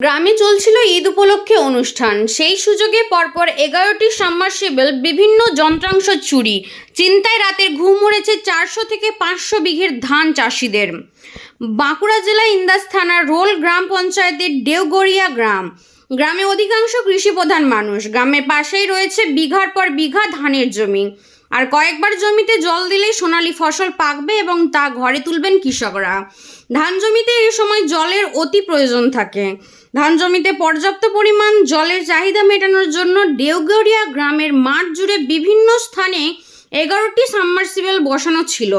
গ্রামে চলছিল ঈদ উপলক্ষে অনুষ্ঠান। সেই সুযোগে পরপর এগারোটি সাবমার্সিবল, বিভিন্ন যন্ত্রাংশ চুরি। চিন্তায় রাতের ঘুম উড়েছে চারশো থেকে পাঁচশো বিঘের ধান চাষিদের। বাঁকুড়া জেলা ইন্দাস থানার রোল গ্রাম পঞ্চায়েতের দেওগড়িয়া গ্রাম। গ্রামে অধিকাংশ কৃষিপ্রধান মানুষ। গ্রামের পাশেই রয়েছে বিঘার পর বিঘা ধানের জমি। আর কয়েকবার জমিতে জল দিলেই সোনালি ফসল পাকবে এবং তা ঘরে তুলবেন কৃষকরা। ধান জমিতে এই সময় জলের অতি প্রয়োজন থাকে। ধান জমিতে পর্যাপ্ত পরিমাণ জলের চাহিদা মেটানোর জন্য দেওগড়িয়া গ্রামের মাঠ জুড়ে বিভিন্ন স্থানে এগারোটি সাবমার্সিবল বসানো ছিল।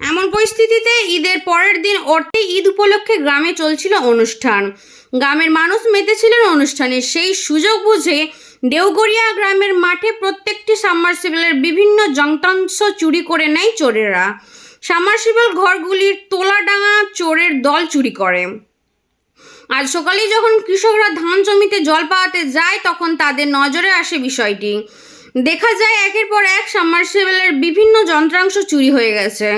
এমন পরিস্থিতিতে ঈদের পরের দিন অর্থে ঈদ উপলক্ষে গ্রামে চলছিল অনুষ্ঠান। গ্রামের মানুষ মেতেছিলেন অনুষ্ঠানে। সেই সুযোগ বুঝে দেওগড়িয়া গ্রামের মাঠে প্রত্যেকটি সাবমার্সিবলের বিভিন্ন যন্ত্রাংশ চুরি করে নেয় চোরেরা। সাবমার্সিবল ঘরগুলির তোলাডাঙা চোরের দল চুরি করে। আজ সকালে যখন কৃষকরা ধান জমিতে জল পাওয়াতে যায়, তখন তাদের নজরে আসে বিষয়টি। দেখা যায় একের পর এক সাবমার্সিবলের বিভিন্ন যন্ত্রাংশ চুরি হয়ে গেছে।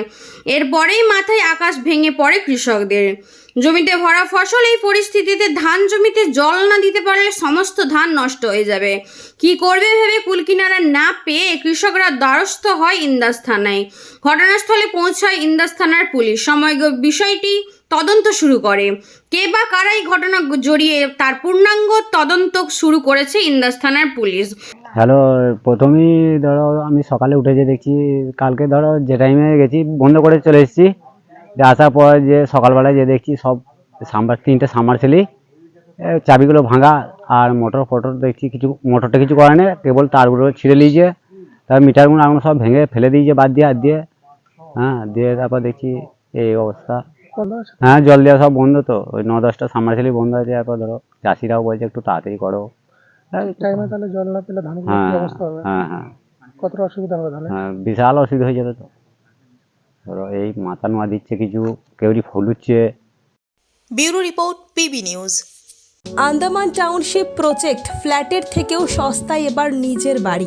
এরপরেই মাথায় আকাশ ভেঙে পড়ে কৃষকদের। জমিতে ভরা ফসল এই পরিস্থিতিতে ধান জমিতে জল না দিতে পারলে সমস্ত ধান নষ্ট হয়ে যাবে। কি করবে ভেবে কুলকিনারা না পেয়ে কৃষকরা দ্বারস্থ হয় ইন্দাস থানায়। ঘটনাস্থলে পৌঁছায় ইন্দাস থানার পুলিশ। সময় বিষয়টি তদন্ত শুরু করে। কে বা কারা এই ঘটনা জড়িয়ে তার পূর্ণাঙ্গ তদন্ত শুরু করেছে ইন্দাস থানার পুলিশ। হ্যালো, প্রথমেই ধরো আমি সকালে উঠে যে দেখছি, কালকে ধরো যে টাইমে গেছি, বন্ধ করে চলে এসেছি। আসার পর যে সকালবেলায় যে দেখছি সব সাম্বার, তিনটে সামারসেলি চাবিগুলো ভাঙা আর মোটর ফোটর দেখছি কিছু, মোটরটা কিছু করে না কেবল তারগুলো ছিঁড়ে নিয়েছে। তার মিটারগুলো আগুন সব ভেঙে ফেলে দিয়েছে বাদ দিয়ে, আর দিয়ে হ্যাঁ দিয়ে তারপর দেখছি এই অবস্থা। হ্যাঁ জল দেওয়া সব বন্ধ তো। ওই ন দশটা সামারসেলি বন্ধ আছে তারপর ধরো চাষিরাও বলছে একটু তাড়াতাড়ি করো। টাইমে তাহলে জল না পেলে ধান হ্যাঁ কি অবস্থা হবে? হ্যাঁ হ্যাঁ। কতটা অসুবিধা হবে তাহলে? হ্যাঁ বিশাল অসুবিধা হয়ে যাবে তো। ধরো এই মাথা নোয়া দিচ্ছে কিছু কেউরি ফলুচ্ছে। Bureau report PB news. Andaman township project ফ্ল্যাটের থেকেও সস্তায় এবার নিজের বাড়ি।